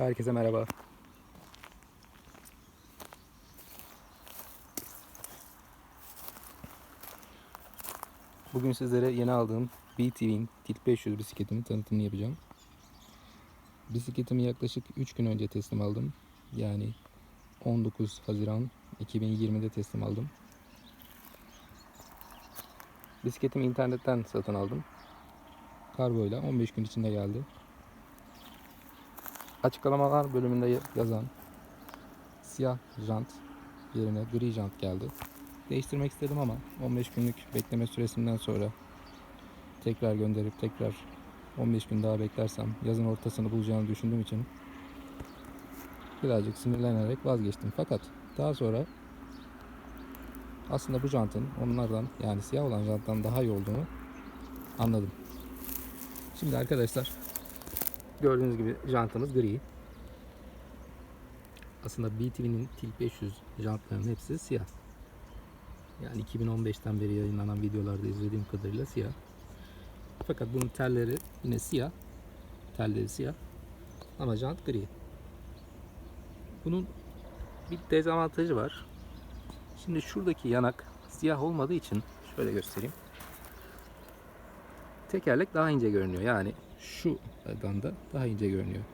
Herkese merhaba. Bugün sizlere yeni aldığım BTV'nin Tilt 500 bisikletinin tanıtımını yapacağım. Bisikletimi yaklaşık 3 gün önce teslim aldım. Yani 19 Haziran 2020'de teslim aldım. Bisikletimi internetten satın aldım. Kargoyla 15 gün içinde geldi. Açıklamalar bölümünde yazan siyah jant yerine gri jant geldi. Değiştirmek istedim ama 15 günlük bekleme süresinden sonra tekrar gönderip tekrar 15 gün daha beklersem yazın ortasını bulacağını düşündüğüm için birazcık sinirlenerek vazgeçtim. Fakat daha sonra aslında bu jantın onlardan yani siyah olan janttan daha iyi olduğunu anladım. Şimdi arkadaşlar gördüğünüz gibi jantımız gri. Aslında BTV'nin Tilt 500 jantlarının hepsi siyah. Yani 2015'ten beri yayınlanan videolarda izlediğim kadarıyla siyah. Fakat bunun telleri yine siyah. Telleri siyah. Ama jant gri. Bunun bir dezavantajı var. Şimdi şuradaki yanak siyah olmadığı için şöyle göstereyim. Tekerlek daha ince görünüyor. Yani şu da daha ince görünüyor.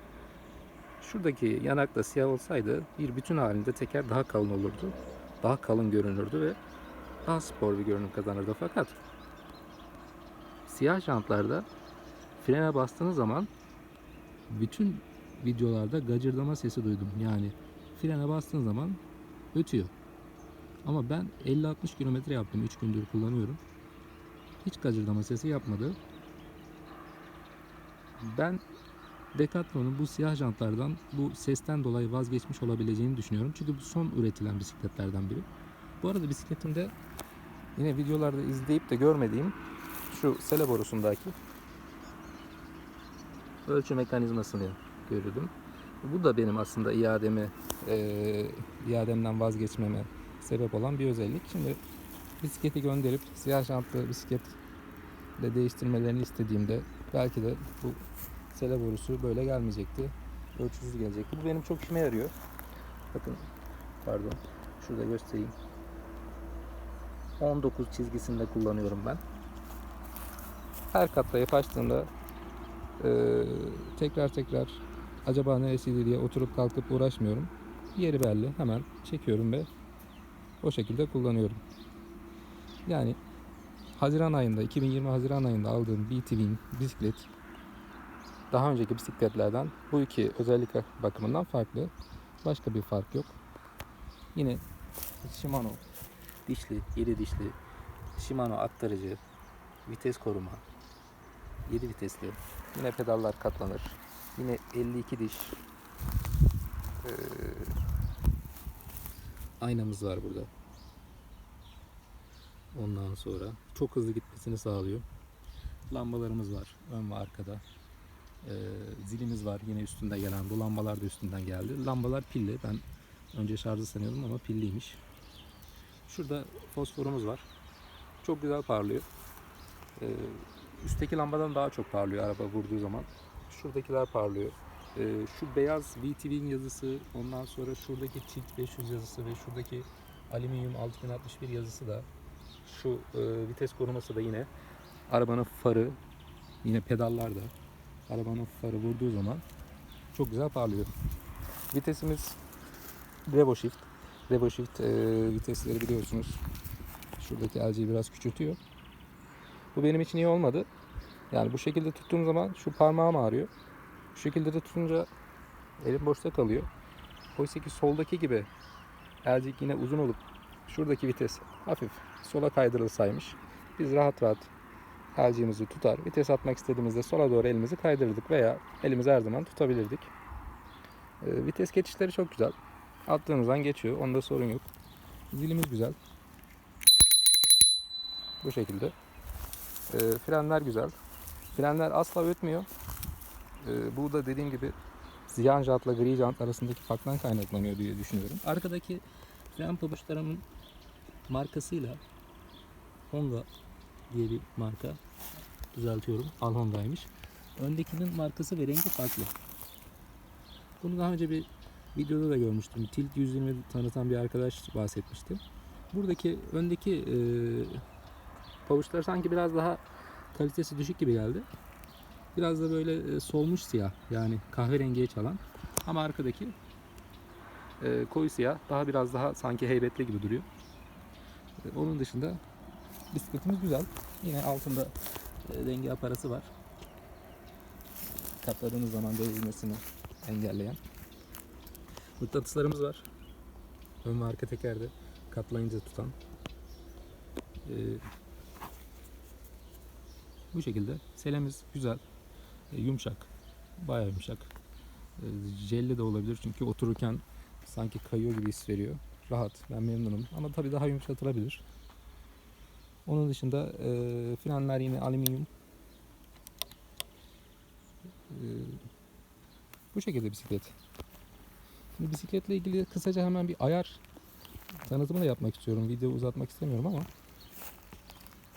Şuradaki yanak da siyah olsaydı bir bütün halinde teker daha kalın olurdu. Daha kalın görünürdü ve daha spor bir görünüm kazanırdı. Fakat siyah jantlarda frene bastığınız zaman bütün videolarda gacırdama sesi duydum. Yani frene bastığın zaman ötüyor. Ama ben 50-60 kilometre yaptım. 3 gündür kullanıyorum. Hiç gacırdama sesi yapmadı. Ben Decathlon'un bu siyah jantlardan bu sesten dolayı vazgeçmiş olabileceğini düşünüyorum. Çünkü bu son üretilen bisikletlerden biri. Bu arada bisikletimde yine videolarda izleyip de görmediğim şu sele borusundaki ölçü mekanizmasını gördüm. Bu da benim aslında iademi, e, iademden vazgeçmeme sebep olan bir özellik. Şimdi bisikleti gönderip siyah jantlı bisikletle değiştirmelerini istediğimde belki de bu sele borusu böyle gelmeyecekti. Ölçüsüz gelecekti. Bu benim çok işime yarıyor. Bakın pardon şurada göstereyim. 19 çizgisinde kullanıyorum ben. Her katlayıp açtığımda e, tekrar tekrar acaba neresiydi diye oturup kalkıp uğraşmıyorum. Yeri belli. Hemen çekiyorum ve o şekilde kullanıyorum. Yani Haziran ayında, 2020 Haziran ayında aldığım BTV'nin bisiklet daha önceki bisikletlerden bu iki özellik bakımından farklı. Başka bir fark yok. Yine Shimano dişli, 7 dişli Shimano aktarıcı, vites koruma, 7 vitesli. Yine pedallar katlanır. Yine 52 diş ee, aynamız var burada. Ondan sonra çok hızlı gitmesini sağlıyor. Lambalarımız var ön ve arkada. Ee, zilimiz var yine üstünde gelen. Bu lambalar da üstünden geldi. Lambalar pilli. Ben önce şarjı sanıyordum ama pilliymiş. Şurada fosforumuz var. Çok güzel parlıyor. Ee, üstteki lambadan daha çok parlıyor araba vurduğu zaman. Şuradakiler parlıyor. Ee, şu beyaz VTV'nin yazısı, ondan sonra şuradaki Tilt 500 yazısı ve şuradaki alüminyum 6061 yazısı da şu e, vites koruması da yine arabanın farı, yine pedallar da arabanın farı vurduğu zaman çok güzel parlıyor. Vitesimiz Revo Shift. Revo Shift e, vitesleri biliyorsunuz. Şuradaki LG'yi biraz küçültüyor. Bu benim için iyi olmadı. Yani bu şekilde tuttuğum zaman şu parmağım ağrıyor. Bu şekilde de tutunca elim boşta kalıyor. Oysa ki soldaki gibi LG yine uzun olup şuradaki vites hafif sola kaydırılsaymış biz rahat rahat LG'mizi tutar. Vites atmak istediğimizde sola doğru elimizi kaydırırdık veya elimizi her zaman tutabilirdik. E, vites geçişleri çok güzel. Attığınız an geçiyor. Onda sorun yok. Zilimiz güzel. Bu şekilde. E, frenler güzel. Frenler asla ötmüyor. E, bu da dediğim gibi siyah jantla gri jant arasındaki farktan kaynaklanıyor diye düşünüyorum. Arkadaki fren pabuçlarımın markasıyla Honda diye bir marka düzeltiyorum. Al Honda'ymış. Öndekinin markası ve rengi farklı. Bunu daha önce bir videoda da görmüştüm. Tilt 120 tanıtan bir arkadaş bahsetmişti. Buradaki öndeki e, pavuçlar sanki biraz daha kalitesi düşük gibi geldi. Biraz da böyle e, solmuş siyah yani kahverengiye çalan. Ama arkadaki e, koyu siyah daha biraz daha sanki heybetli gibi duruyor. Onun dışında bisikletimiz güzel. Yine altında e, denge aparatı var. Katladığınız zaman devrilmesini engelleyen. Mıknatıslarımız var. Ön ve arka tekerde katlayınca tutan. Ee, bu şekilde. Selemiz güzel. e, yumuşak. Bayağı yumuşak. E, jelli de olabilir çünkü otururken sanki kayıyor gibi his veriyor. Rahat. Ben memnunum. Ama tabii daha yumuşatılabilir. Onun dışında e, frenler yine alüminyum. E, bu şekilde bisiklet. Şimdi bisikletle ilgili kısaca hemen bir ayar tanıtımı da yapmak istiyorum. Video uzatmak istemiyorum ama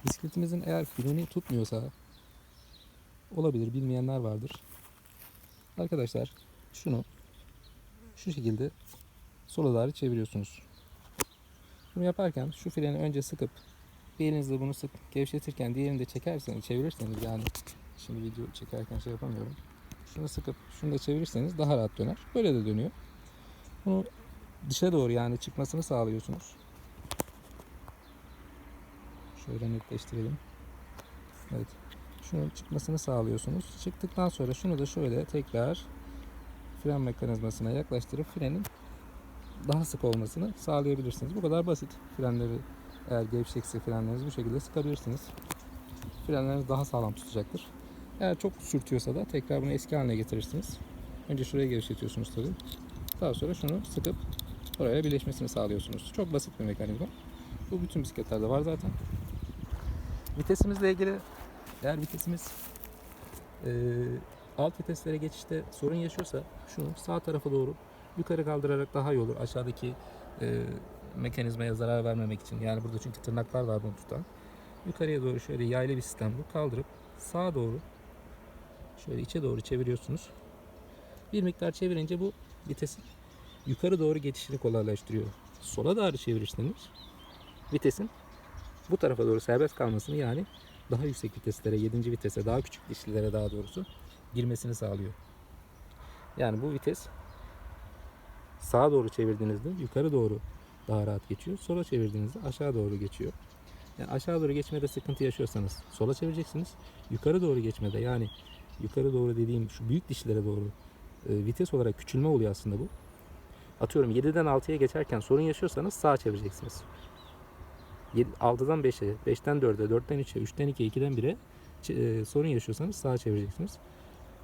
bisikletimizin eğer freni tutmuyorsa olabilir bilmeyenler vardır. Arkadaşlar şunu şu şekilde sola doğru çeviriyorsunuz. Bunu yaparken şu freni önce sıkıp bir elinizle bunu sık gevşetirken diğerini de çekerseniz çevirirseniz yani şimdi video çekerken şey yapamıyorum. Şunu sıkıp şunu da çevirirseniz daha rahat döner. Böyle de dönüyor. Bunu dışa doğru yani çıkmasını sağlıyorsunuz. Şöyle netleştirelim. Evet. Şunun çıkmasını sağlıyorsunuz. Çıktıktan sonra şunu da şöyle tekrar fren mekanizmasına yaklaştırıp frenin daha sık olmasını sağlayabilirsiniz. Bu kadar basit. Frenleri eğer gevşekse frenlerinizi bu şekilde sıkabilirsiniz. Frenleriniz daha sağlam tutacaktır. Eğer çok sürtüyorsa da tekrar bunu eski haline getirirsiniz. Önce şurayı gevşetiyorsunuz tabii. Daha sonra şunu sıkıp oraya birleşmesini sağlıyorsunuz. Çok basit bir mekanizma. Bu bütün bisikletlerde var zaten. Vitesimizle ilgili eğer vitesimiz eee, alt viteslere geçişte sorun yaşıyorsa şunu sağ tarafa doğru yukarı kaldırarak daha iyi olur. Aşağıdaki eee, mekanizmaya zarar vermemek için. Yani burada çünkü tırnaklar var bunu tutan. Yukarıya doğru şöyle yaylı bir sistem bu. Kaldırıp sağa doğru şöyle içe doğru çeviriyorsunuz. Bir miktar çevirince bu vitesin yukarı doğru geçişini kolaylaştırıyor. Sola doğru çevirirseniz vitesin bu tarafa doğru serbest kalmasını yani daha yüksek viteslere, 7. vitese, daha küçük dişlilere daha doğrusu girmesini sağlıyor. Yani bu vites sağa doğru çevirdiğinizde yukarı doğru daha rahat geçiyor. Sola çevirdiğinizde aşağı doğru geçiyor. Yani aşağı doğru geçmede sıkıntı yaşıyorsanız sola çevireceksiniz. Yukarı doğru geçmede yani yukarı doğru dediğim şu büyük dişlere doğru e, vites olarak küçülme oluyor aslında bu. Atıyorum 7'den 6'ya geçerken sorun yaşıyorsanız sağa çevireceksiniz. 7 6'dan 5'e, 5'ten 4'e, 4'ten 3'e, 3'ten 2'ye, 2'den 1'e ç- e, sorun yaşıyorsanız sağa çevireceksiniz.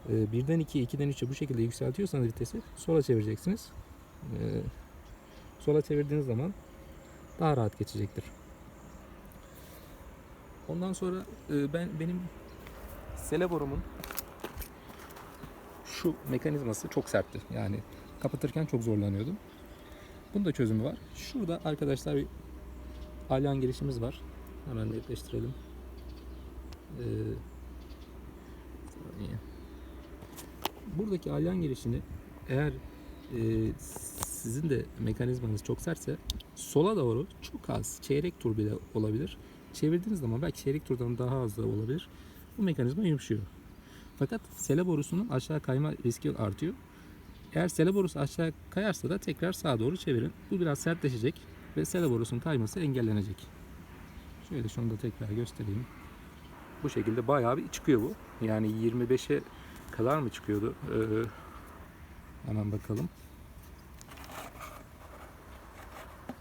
E, 1'den 2'ye, 2'den 3'e bu şekilde yükseltiyorsanız vitesi sola çevireceksiniz. E, sola çevirdiğiniz zaman daha rahat geçecektir. Ondan sonra e, ben benim sele borumun şu mekanizması çok sertti. Yani kapatırken çok zorlanıyordum. Bunun da çözümü var. Şurada arkadaşlar bir alyan girişimiz var. Hemen netleştirelim. Ee. Buradaki alyan girişini eğer e, sizin de mekanizmanız çok sertse sola doğru çok az çeyrek tur bile olabilir. Çevirdiğiniz zaman belki çeyrek turdan daha az da olabilir. Bu mekanizma yumuşuyor. Fakat sele borusunun aşağı kayma riski artıyor. Eğer sele borusu aşağı kayarsa da tekrar sağa doğru çevirin. Bu biraz sertleşecek ve sele borusunun kayması engellenecek. Şöyle şunu da tekrar göstereyim. Bu şekilde bayağı bir çıkıyor bu. Yani 25'e kadar mı çıkıyordu? Ee, hemen bakalım.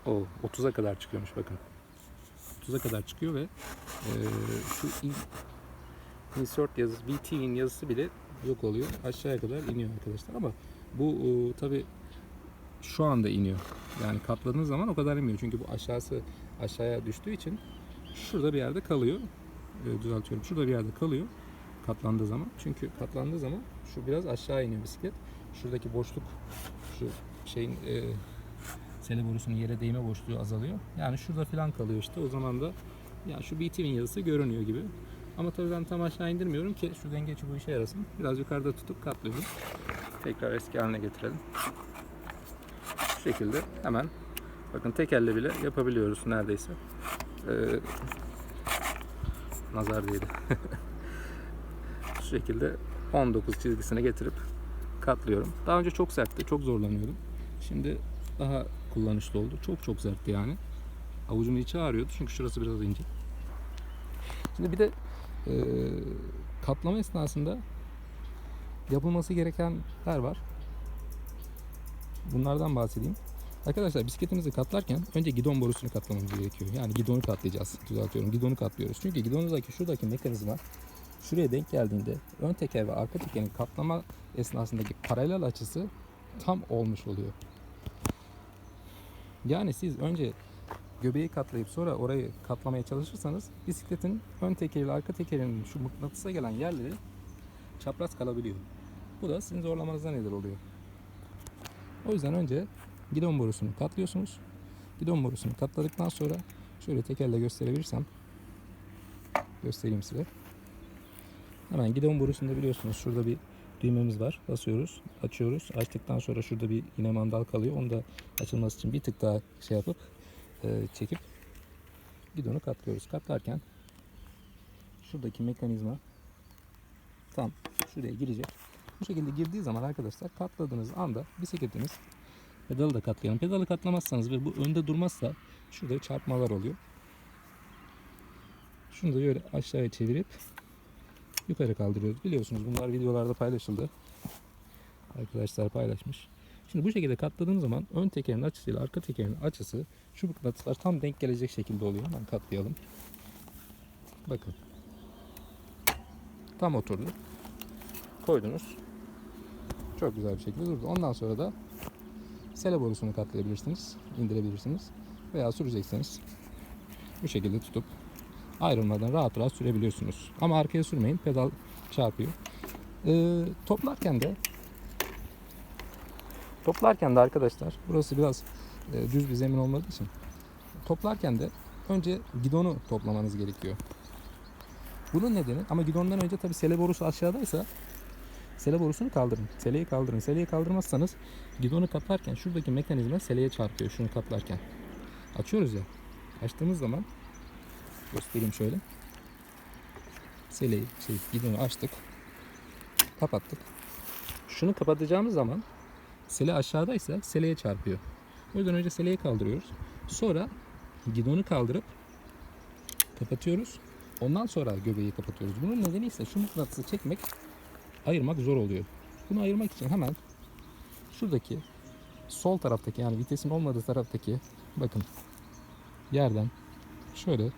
O 30'a kadar çıkıyormuş bakın. 30'a kadar çıkıyor ve e, şu in- insert yazısı, VT'nin yazısı bile yok oluyor. Aşağıya kadar iniyor arkadaşlar ama bu e, tabi şu anda iniyor. Yani katladığınız zaman o kadar inmiyor. Çünkü bu aşağısı aşağıya düştüğü için şurada bir yerde kalıyor. E, düzeltiyorum. Şurada bir yerde kalıyor katlandığı zaman. Çünkü katlandığı zaman şu biraz aşağı iniyor bisiklet. Şuradaki boşluk şu şeyin e, sele borusunun yere değme boşluğu azalıyor. Yani şurada falan kalıyor işte. O zaman da ya şu BT'nin yazısı görünüyor gibi. Ama tabii ben tam aşağı indirmiyorum ki şu dengeci bu işe yarasın. Biraz yukarıda tutup katlıyorum. Tekrar eski haline getirelim. Şu şekilde hemen bakın tek elle bile yapabiliyoruz neredeyse. Ee, nazar değdi. Şu şekilde 19 çizgisine getirip katlıyorum. Daha önce çok sertti, çok zorlanıyordum. Şimdi daha kullanışlı oldu. Çok çok sertti yani. Avucumun içi ağrıyordu çünkü şurası biraz ince. Şimdi bir de e, katlama esnasında yapılması gerekenler var. Bunlardan bahsedeyim. Arkadaşlar bisikletimizi katlarken önce gidon borusunu katlamamız gerekiyor. Yani gidonu katlayacağız. Düzeltiyorum. Gidonu katlıyoruz. Çünkü gidonuzdaki şuradaki mekanizma şuraya denk geldiğinde ön teker ve arka tekerin katlama esnasındaki paralel açısı tam olmuş oluyor. Yani siz önce göbeği katlayıp sonra orayı katlamaya çalışırsanız bisikletin ön tekeriyle arka tekerinin şu mıknatısa gelen yerleri çapraz kalabiliyor. Bu da sizin zorlamanıza neden oluyor. O yüzden önce gidon borusunu katlıyorsunuz. Gidon borusunu katladıktan sonra şöyle tekerle gösterebilirsem göstereyim size. Hemen gidon borusunda biliyorsunuz şurada bir düğmemiz var. Basıyoruz, açıyoruz. Açtıktan sonra şurada bir yine mandal kalıyor. Onu da açılması için bir tık daha şey yapıp e, çekip gidonu katlıyoruz. Katlarken şuradaki mekanizma tam şuraya girecek. Bu şekilde girdiği zaman arkadaşlar katladığınız anda bisikletiniz pedalı da katlayalım. Pedalı katlamazsanız ve bu önde durmazsa şurada çarpmalar oluyor. Şunu da böyle aşağıya çevirip yukarı kaldırıyoruz. Biliyorsunuz bunlar videolarda paylaşıldı. Arkadaşlar paylaşmış. Şimdi bu şekilde katladığım zaman ön tekerin açısıyla arka tekerin açısı şu tam denk gelecek şekilde oluyor. Hemen katlayalım. Bakın. Tam oturdu. Koydunuz. Çok güzel bir şekilde durdu. Ondan sonra da sele borusunu katlayabilirsiniz. indirebilirsiniz. Veya sürecekseniz bu şekilde tutup ayrılmadan rahat rahat sürebiliyorsunuz. Ama arkaya sürmeyin. Pedal çarpıyor. Ee, toplarken de toplarken de arkadaşlar burası biraz e, düz bir zemin olmadığı için toplarken de önce gidonu toplamanız gerekiyor. Bunun nedeni ama gidondan önce tabi sele borusu aşağıdaysa sele borusunu kaldırın. Seleyi kaldırın. Seleyi kaldırmazsanız gidonu katlarken şuradaki mekanizma seleye çarpıyor şunu katlarken. Açıyoruz ya. Açtığımız zaman göstereyim şöyle. Seleyi, şey, gidonu açtık. Kapattık. Şunu kapatacağımız zaman sele aşağıdaysa seleye çarpıyor. O yüzden önce seleyi kaldırıyoruz. Sonra gidonu kaldırıp kapatıyoruz. Ondan sonra göbeği kapatıyoruz. Bunun nedeni ise şu mıknatısı çekmek, ayırmak zor oluyor. Bunu ayırmak için hemen şuradaki sol taraftaki yani vitesin olmadığı taraftaki bakın yerden şöyle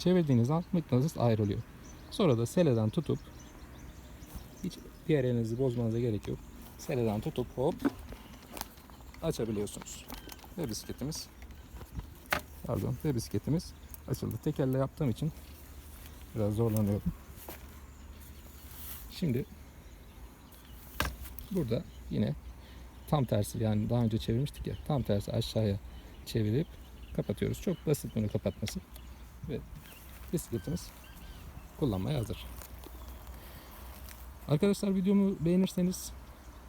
çevirdiğiniz an mıknatıs ayrılıyor. Sonra da seleden tutup hiç diğer elinizi bozmanıza gerek yok. Seleden tutup hop açabiliyorsunuz. Ve bisikletimiz pardon ve bisikletimiz açıldı. Tek elle yaptığım için biraz zorlanıyorum. Şimdi burada yine tam tersi yani daha önce çevirmiştik ya tam tersi aşağıya çevirip kapatıyoruz. Çok basit bunu kapatması ve bisikletimiz kullanmaya hazır. Arkadaşlar videomu beğenirseniz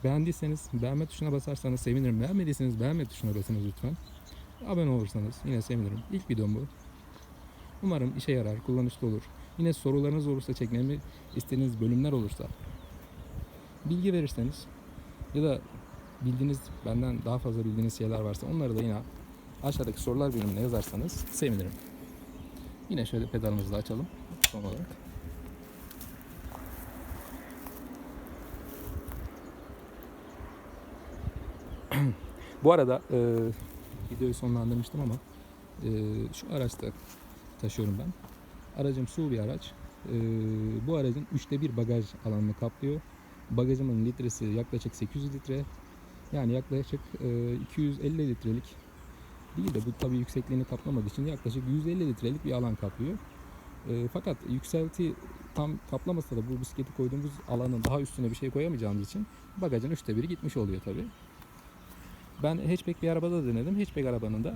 beğendiyseniz beğenme tuşuna basarsanız sevinirim. Beğenmediyseniz beğenme tuşuna basınız lütfen. Abone olursanız yine sevinirim. İlk videom bu. Umarım işe yarar, kullanışlı olur. Yine sorularınız olursa çekmemi istediğiniz bölümler olursa bilgi verirseniz ya da bildiğiniz benden daha fazla bildiğiniz şeyler varsa onları da yine aşağıdaki sorular bölümüne yazarsanız sevinirim. Yine şöyle pedalımızı da açalım son olarak. Bu arada e, videoyu sonlandırmıştım ama e, şu araçta taşıyorum ben. Aracım su bir araç. E, bu aracın üçte bir bagaj alanını kaplıyor. Bagajımın litresi yaklaşık 800 litre. Yani yaklaşık e, 250 litrelik değil de bu tabii yüksekliğini kaplamadığı için yaklaşık 150 litrelik bir alan kaplıyor. E, fakat yükselti tam kaplamasa da bu bisikleti koyduğumuz alanın daha üstüne bir şey koyamayacağımız için bagajın üçte biri gitmiş oluyor tabii. Ben hatchback bir arabada denedim. Hatchback arabanın da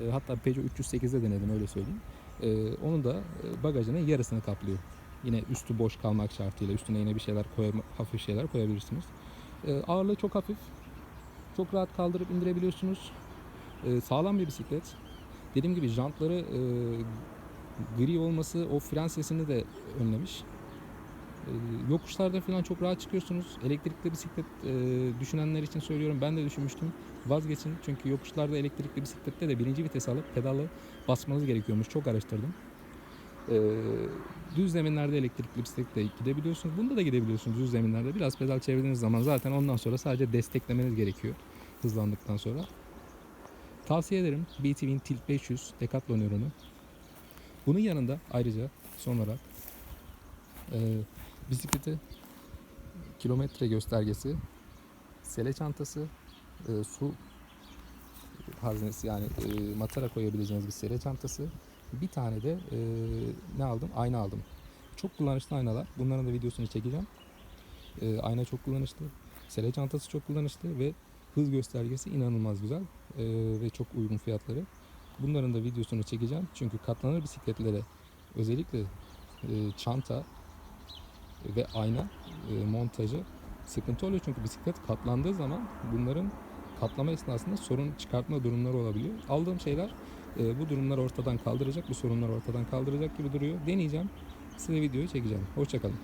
e, hatta Peugeot 308'de denedim öyle söyleyeyim. Ee, onu da e, bagajının yarısını kaplıyor. Yine üstü boş kalmak şartıyla üstüne yine bir şeyler koyma, hafif şeyler koyabilirsiniz. Ee, ağırlığı çok hafif. Çok rahat kaldırıp indirebiliyorsunuz. Ee, sağlam bir bisiklet. Dediğim gibi jantları e, gri olması o fren sesini de önlemiş. Ee, yokuşlarda falan çok rahat çıkıyorsunuz. Elektrikli bisiklet e, düşünenler için söylüyorum. Ben de düşünmüştüm. Vazgeçin çünkü yokuşlarda elektrikli bisiklette de birinci vites alıp pedalı basmanız gerekiyormuş. Çok araştırdım. Ee, düz zeminlerde elektrikli bisikletle gidebiliyorsunuz. Bunda da gidebiliyorsunuz düz zeminlerde. Biraz pedal çevirdiğiniz zaman zaten ondan sonra sadece desteklemeniz gerekiyor hızlandıktan sonra. Tavsiye ederim BTV'nin Tilt 500 Decathlon ürünü. Bunun yanında ayrıca son olarak e, bisikleti kilometre göstergesi, sele çantası, e, su haznesi yani e, matara koyabileceğiniz bir sele çantası. Bir tane de e, ne aldım? Ayna aldım. Çok kullanışlı aynalar. Bunların da videosunu çekeceğim. E, ayna çok kullanışlı. Sele çantası çok kullanışlı ve hız göstergesi inanılmaz güzel e, ve çok uygun fiyatları. Bunların da videosunu çekeceğim. Çünkü katlanır bisikletlere özellikle e, çanta ve ayna e, montajı sıkıntı oluyor. Çünkü bisiklet katlandığı zaman bunların katlama esnasında sorun çıkartma durumları olabiliyor. Aldığım şeyler e, bu durumları ortadan kaldıracak, bu sorunları ortadan kaldıracak gibi duruyor. Deneyeceğim. Size videoyu çekeceğim. Hoşçakalın.